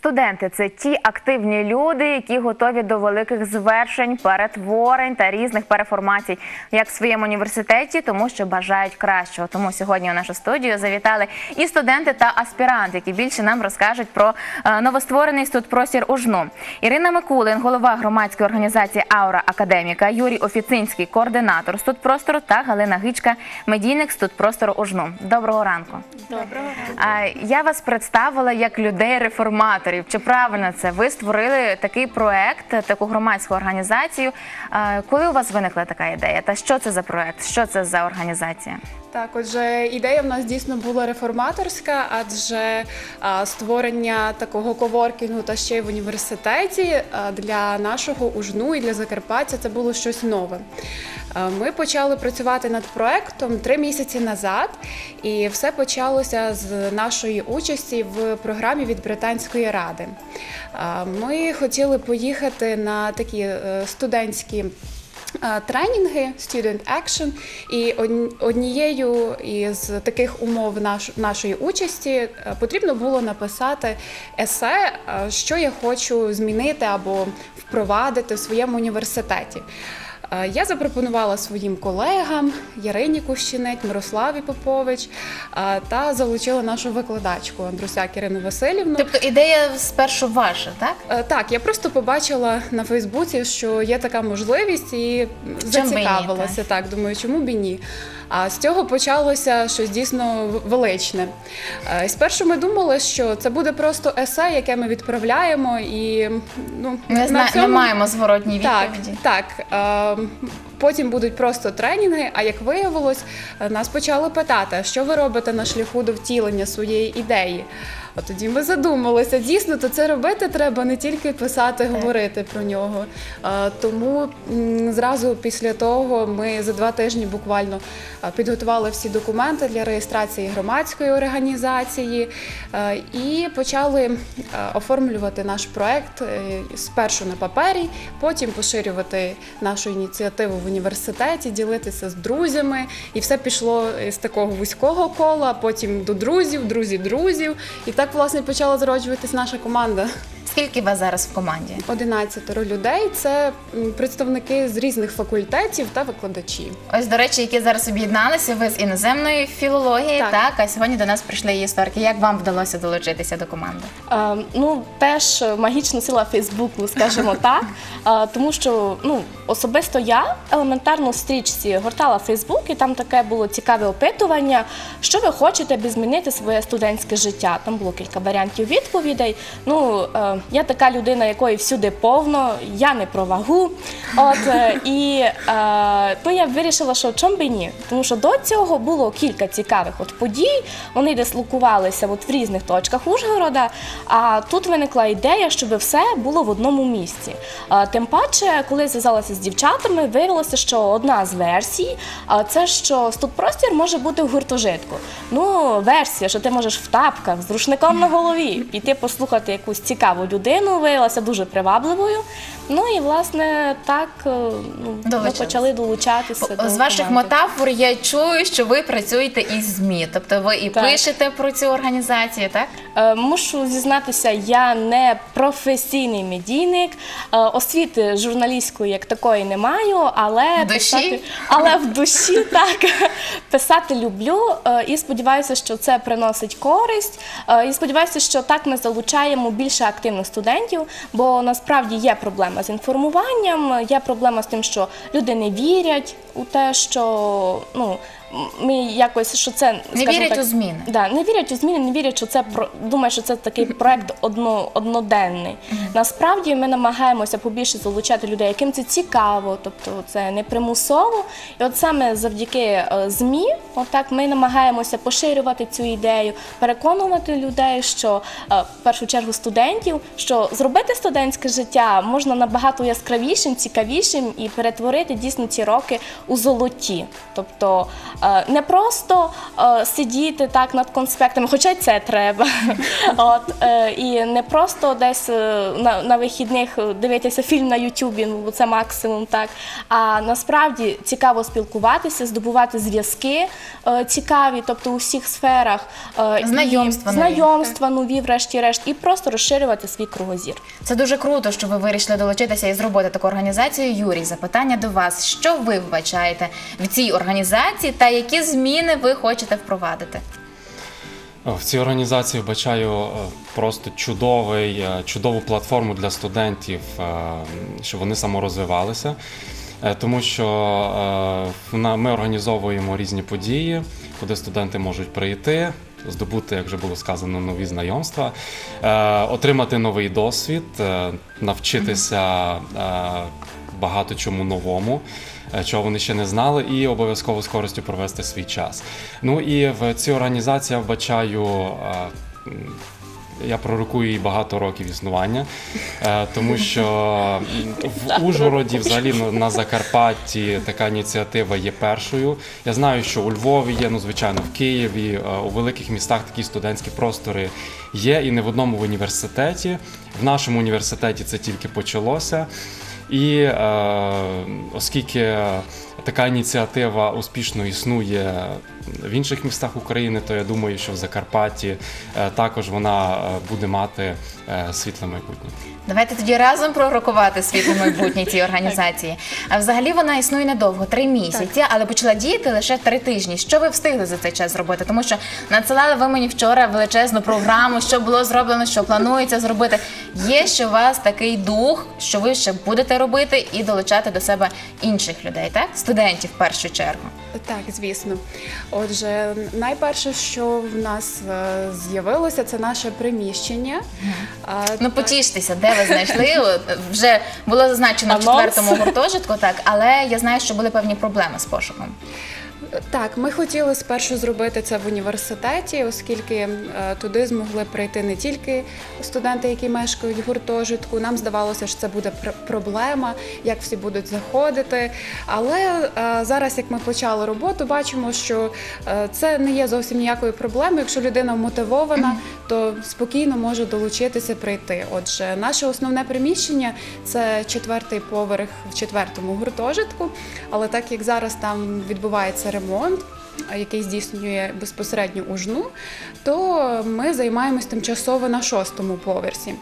Студенти це ті активні люди, які готові до великих звершень, перетворень та різних переформацій, як в своєму університеті, тому що бажають кращого. Тому сьогодні у нашу студію завітали і студенти та аспіранти, які більше нам розкажуть про е, новостворений студпростір УЖНУ. Ірина Микулин, голова громадської організації Аура Академіка, Юрій Офіцинський, координатор студпростору та Галина Гичка, медійник студпростору УЖНУ. Доброго ранку. Доброго А, Я вас представила як людей-реформаторів. Чи правильно це? Ви створили такий проект, таку громадську організацію. Коли у вас виникла така ідея? Та що це за проект? Що це за організація? Так, отже, ідея в нас дійсно була реформаторська, адже а, створення такого коворкінгу та ще й в університеті а, для нашого ужну і для Закарпаття це було щось нове. А, Ми почали працювати над проектом три місяці назад, і все почалося з нашої участі в програмі від Британської ради. А, Ми хотіли поїхати на такі е, студентські. Е, Тренінги Student Action, і однією із таких умов нашої участі е, потрібно було написати есе, е, що я хочу змінити або впровадити в своєму університеті. Я запропонувала своїм колегам Ярині Кущинець, Мирославі Попович та залучила нашу викладачку Андрусяк Ірину Васильівну. Тобто ідея спершу ваша, так? Е, Так, я просто побачила на Фейсбуці, що є така можливість, і зацікавилася. Так, думаю, чому б і ні. А з цього почалося щось дійсно величне. Е, Спершу ми думали, що це буде просто есе, яке ми відправляємо, і ну Не, на зна... цьому- не маємо зворотній відповіді. так. так. потім будуть просто тренінги. А як виявилось, е, нас почали питати, що ви робите на шляху до втілення своєї ідеї. От тоді ми задумалися. Дійсно, то це робити треба не тільки писати, говорити про нього. Тому зразу після того ми за два тижні буквально підготували всі документи для реєстрації громадської організації і почали оформлювати наш проект е, спершу на папері, потім поширювати нашу ініціативу в університеті, ділитися з друзями. І все пішло з такого вузького кола, потім до друзів, друзі друзів. І так власне почала зароджуватись наша команда. Скільки вас зараз в команді? 11 людей це представники з різних факультетів та викладачі. Ось, до речі, які зараз об'єдналися, ви з іноземної філології, так. Так. а сьогодні до нас прийшли і історики. Як вам вдалося долучитися до команди? Е, Ну, теж магічна сила Фейсбуку, скажімо так. Е, Тому що ну, особисто я елементарно в стрічці гортала Фейсбук, і там таке було цікаве опитування, що ви хочете би змінити своє студентське життя. Там було кілька варіантів відповідей. Ну, е, я така людина, якої всюди повно, я не про вагу. От, е, і е, то я вирішила, що чом би ні. Тому що до цього було кілька цікавих от подій. Вони дислокувалися от в різних точках Ужгорода. А тут виникла ідея, щоб все було в одному місці. А, Тим паче, коли зв'язалася з дівчатами, виявилося, що одна з версій а, це що студпростір може бути в гуртожитку. Ну, версія, що ти можеш в тапках з рушником на голові піти послухати якусь цікаву людину, виявилася дуже привабливою. Ну і власне так е, ну, ми Долучились. почали долучатися. до З ваших команди. метафор я чую, що ви працюєте із ЗМІ. Тобто ви і Так. пишете про цю організацію, так? Е, Мушу зізнатися, я не професійний медійник. Е, Освіти журналістської як такої не маю, але душі? писати, але в душі так писати люблю е, і сподіваюся, що це приносить користь. Е, І сподіваюся, що так ми залучаємо більше активних студентів, бо насправді є проблема з інформуванням, є проблема з тим, що люди не вірять у те, що ну. Ми якось що це Не скажімо вірять так, у зміни. Да, не вірять у зміни, не вірять, що це про думаю, що це такий проект одно, одноденний. Насправді ми намагаємося побільше залучати людей, яким це цікаво, тобто це не примусово. І от саме завдяки е, ЗМІ, отак ми намагаємося поширювати цю ідею, переконувати людей, що е, в першу чергу студентів, що зробити студентське життя можна набагато яскравішим, цікавішим і перетворити дійсно ці роки у золоті. Тобто не просто е, сидіти так над конспектами, хоча й це треба. От, е, і не просто десь е, на, на вихідних дивитися фільм на Ютубі, ну це максимум так. А насправді цікаво спілкуватися, здобувати зв'язки е, цікаві, тобто у всіх сферах. е, і Знайомства нові, знайомства нові, врешті-решт, і просто розширювати свій кругозір. Це дуже круто, що ви вирішили долучитися і зробити таку організацію. Юрій, запитання до вас: що ви вбачаєте в цій організації та які зміни ви хочете впровадити? В цій організації вбачаю е, просто чудовий, е, чудову платформу для студентів, е, щоб вони саморозвивалися. Тому що ми організовуємо різні події, куди студенти можуть прийти, здобути, як вже було сказано, нові знайомства, отримати новий досвід, навчитися багато чому новому, е, чого вони ще не знали, і обов'язково з користю провести свій час. Ну і в цій організації я вбачаю. е, Я пророкую їй багато років існування, е, тому що в Ужгороді, взагалі на- Закарпатті, така ініціатива є першою. Я знаю, що у Львові є, ну звичайно, в Києві, у великих містах такі студентські простори є, і не в одному в університеті. В нашому університеті це тільки почалося. І е, оскільки така ініціатива успішно існує в інших містах України, то я думаю, що в Закарпатті е, також вона е, буде мати е, світле майбутнє. Давайте тоді разом пророкувати світло майбутнє цій організації. А взагалі вона існує недовго, три місяці, але почала діяти лише три тижні. Що ви встигли за цей час зробити? Тому що надсилали ви мені вчора величезну програму, що було зроблено, що планується зробити. Є ще у вас такий дух, що ви ще будете робити і долучати до себе інших людей, так? Студентів в першу чергу. Так, звісно. Отже, найперше, що в нас е, з'явилося, це наше приміщення. А, Ну потіштеся, де ви знайшли. От, Вже було зазначено в Анонс. четвертому гуртожитку, так, але я знаю, що були певні проблеми з пошуком. Так, ми хотіли спершу зробити це в університеті, оскільки е, туди змогли прийти не тільки студенти, які мешкають в гуртожитку. Нам здавалося, що це буде проблема, як всі будуть заходити. Але е, зараз, як ми почали роботу, бачимо, що е, це не є зовсім ніякою проблемою. Якщо людина мотивована, то спокійно може долучитися прийти. Отже, наше основне приміщення це четвертий поверх в четвертому гуртожитку. Але так як зараз там відбувається ремонт, а який здійснює безпосередньо ужну, то ми займаємось тимчасово на шостому поверсі.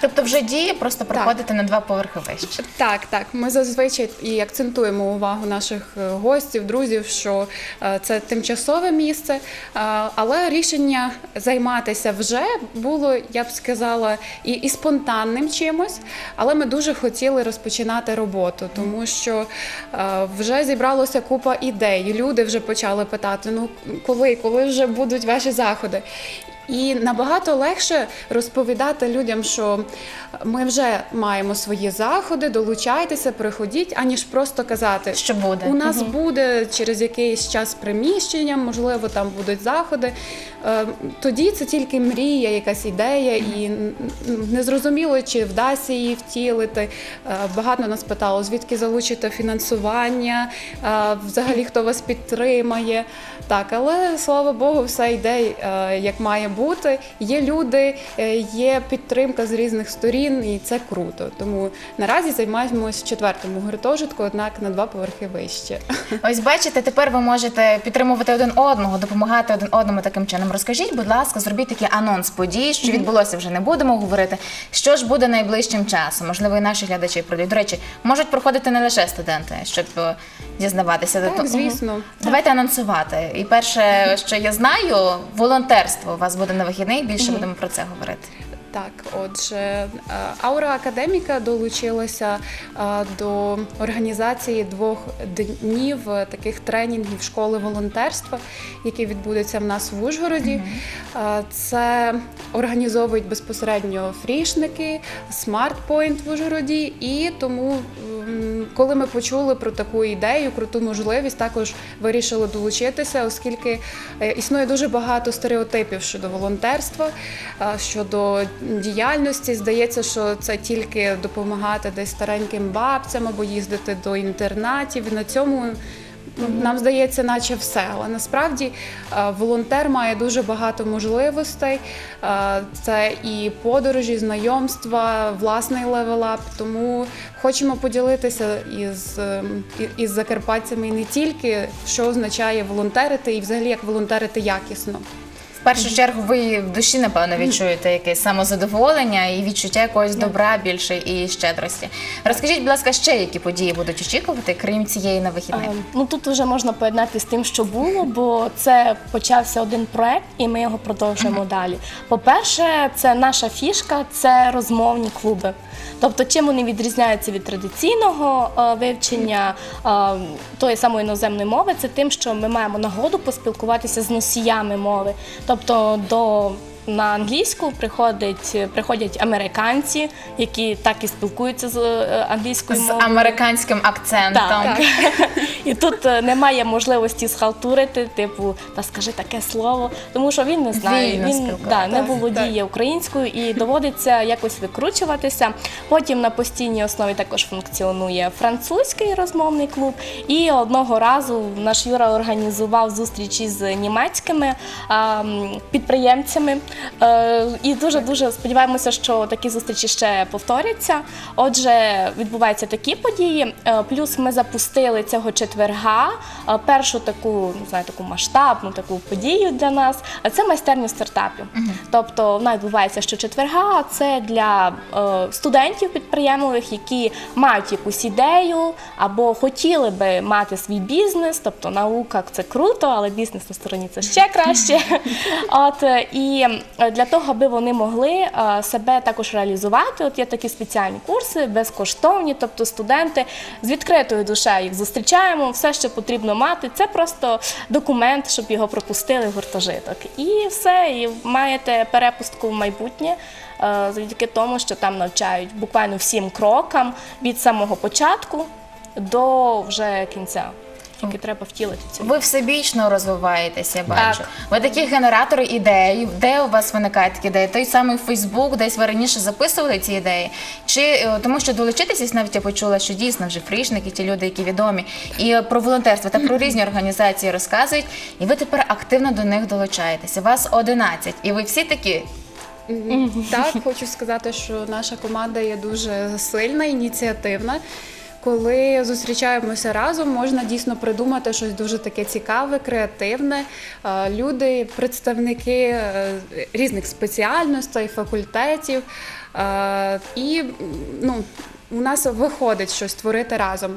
Тобто вже діє, просто проходити на два поверхи вище. Так, так. Ми зазвичай і акцентуємо увагу наших е, гостів, друзів, що е, це тимчасове місце, е, але рішення займатися вже було, я б сказала, і, і спонтанним чимось. Але ми дуже хотіли розпочинати роботу, тому що вже зібралося купа ідей. Люди вже почали питати: ну коли, коли вже будуть ваші заходи? І набагато легше розповідати людям, що ми вже маємо свої заходи, долучайтеся, приходіть, аніж просто казати, Що буде? у нас буде через якийсь час приміщення, можливо, там будуть заходи. Е, Тоді це тільки мрія, якась ідея, і незрозуміло, чи вдасться її втілити. Е, Багато нас питало, звідки залучити фінансування, е, взагалі хто вас підтримає. Так, але слава Богу, все йде як має бути. Є люди, е, є підтримка з різних сторін, і це круто. Тому наразі займаємось в четвертому гуртожитку, однак на два поверхи вище. Ось бачите, тепер ви можете підтримувати один одного, допомагати один одному таким чином. Розкажіть, будь ласка, зробіть такий анонс подій, що відбулося вже не будемо говорити. Що ж буде найближчим часом? Можливо, і наші глядачі прийдуть. До речі, можуть проходити не лише студенти, щоб е, дізнаватися. Так, Мгм. звісно. Давайте анонсувати. І перше, що я знаю, волонтерство у вас буде на вихідний. Більше будемо про це говорити. Так, отже, е, Аура Академіка долучилася е, до організації двох днів таких тренінгів школи волонтерства, які відбудуться в нас в Ужгороді. Е, Це організовують безпосередньо фрішники, смарт-пойнт в Ужгороді. І тому, м, коли ми почули про таку ідею, про ту можливість, також вирішили долучитися, оскільки е, існує дуже багато стереотипів щодо волонтерства, е, щодо діяльності. Здається, що це тільки допомагати десь стареньким бабцям або їздити до інтернатів. На цьому Нам здається, наче все, але насправді е, волонтер має дуже багато можливостей. Е, Це і подорожі, знайомства, власний левелап. Тому хочемо поділитися із, ем, із закарпатцями і не тільки, що означає волонтерити, і взагалі як волонтерити якісно. В першу чергу ви в душі, напевно, відчуєте якесь самозадоволення і відчуття якогось добра більше і щедрості. Розкажіть, будь ласка, ще які події будуть очікувати, крім цієї на вихідних? Е, Ну тут вже можна поєднати з тим, що було, бо це почався один проект, і ми його продовжуємо далі. По-перше, це наша фішка, це розмовні клуби. Тобто, чим вони відрізняються від традиційного е, вивчення е, тої самої іноземної мови, це тим, що ми маємо нагоду поспілкуватися з носіями мови. Тобто до на англійську приходять, приходять американці, які так і спілкуються з е, англійською З американським акцентом. Так. І тут е, немає можливості схалтурити, типу, та скажи таке слово, тому що він не знає, Вільно він да, не Так, володіє українською і доводиться якось викручуватися. Потім на постійній основі також функціонує французький розмовний клуб. І одного разу наш Юра організував зустріч із німецькими а, підприємцями. Е, І дуже дуже сподіваємося, що такі зустрічі ще повторяться. Отже, відбуваються такі події. Е, Плюс ми запустили цього четверга е, першу таку, не знаю, таку масштабну таку подію для нас. Це майстерня стартапів. Тобто вона відбувається щочетверга. Це для студентів підприємливих, які мають якусь ідею або хотіли би мати свій бізнес. Тобто наука це круто, але бізнес на стороні це ще краще. От і для того, аби вони могли е, себе також реалізувати, от є такі спеціальні курси, безкоштовні, тобто студенти з відкритою душею їх зустрічаємо. Все, що потрібно мати, це просто документ, щоб його пропустили в гуртожиток. І все, і маєте перепустку в майбутнє. е, Завдяки тому, що там навчають буквально всім крокам від самого початку до вже кінця. Тільки треба втілити цю Ви всебічно розвиваєтеся, я бачу. Так. Ви такі генератори ідей. Де у вас виникають такі ідеї? Той самий Фейсбук, десь ви раніше записували ці ідеї? Чи е, тому, що долучитися, навіть я почула, що дійсно вже фрішники, ті люди, які відомі, і е, про волонтерство та про різні організації розказують, і ви тепер активно до них долучаєтеся. Вас 11, і ви всі такі. Так, хочу сказати, що наша команда є дуже сильна, ініціативна. Коли зустрічаємося разом, можна дійсно придумати щось дуже таке цікаве, креативне. Е, Люди, представники е, різних спеціальностей, факультетів. Е, І ну, у нас виходить щось створити разом.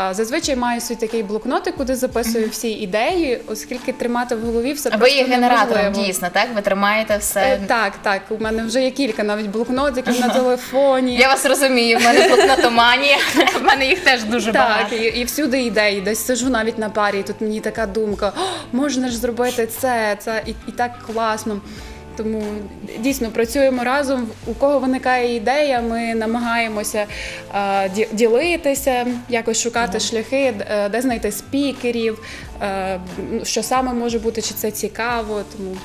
Е, Зазвичай маю свій такий блокнотик, куди записую всі ідеї, оскільки тримати в голові все Ви просто є генератором неможливо. дійсно, так? Ви тримаєте все. Е, Так, так. У мене вже є кілька навіть блокнотиків на телефоні. Я вас розумію, в мене блокнотоманія, в мене їх теж дуже Так, багато. і, і всюди ідеї. Десь сижу навіть на парі, і тут мені така думка: «О, можна ж зробити це, це і, і так класно. Тому дійсно працюємо разом. У кого виникає ідея, ми намагаємося а, ділитися, якось шукати шляхи, е, де знайти спікерів, е, що саме може бути, чи це цікаво. Тому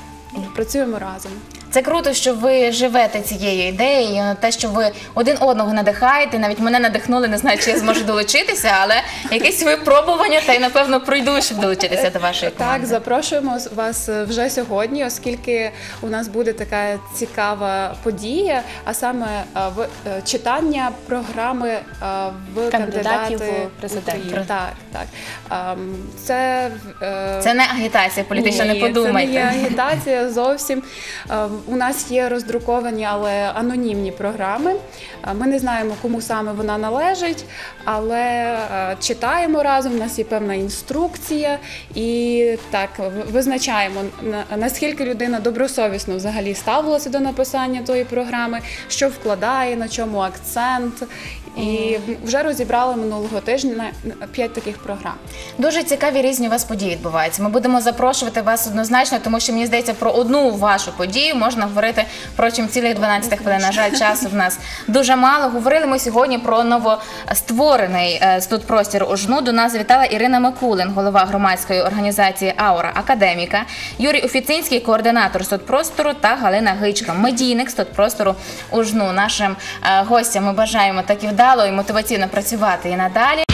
працюємо разом. Це круто, що ви живете цією ідеєю, те, що ви один одного надихаєте. Навіть мене надихнули, не знаю, чи я зможу долучитися, але якесь випробування та й напевно пройду, щоб долучитися до вашої команди. Так, запрошуємо вас е, вже сьогодні, оскільки у нас буде така цікава подія, а саме е, в е, читання програми е, в Кандидатів у президенти. Так, так. Ем, Це е, Це не агітація політична, не ні, подумайте. Це не є агітація зовсім. У нас є роздруковані, але анонімні програми. Е, Ми не знаємо, кому саме вона належить, але е, читаємо разом. У нас є певна інструкція, і так визначаємо на- наскільки людина добросовісно взагалі ставилася до написання тої програми, що вкладає, на чому акцент. І вже розібрали минулого тижня п'ять таких програм. Дуже цікаві різні у вас події відбуваються. Ми будемо запрошувати вас однозначно, тому що мені здається, про одну вашу подію можна говорити протягом цілих 12 хвилин. На жаль, часу в нас дуже мало. Говорили ми сьогодні про новостворений е, студпростір УЖНУ. До нас завітала Ірина Микулин, голова громадської організації Аура Академіка, Юрій Офіцинський, координатор студпростору та Галина Гичка, медійник студпростору УЖНУ. Нашим е, гостям ми бажаємо так і вдало і мотиваційно працювати і надалі.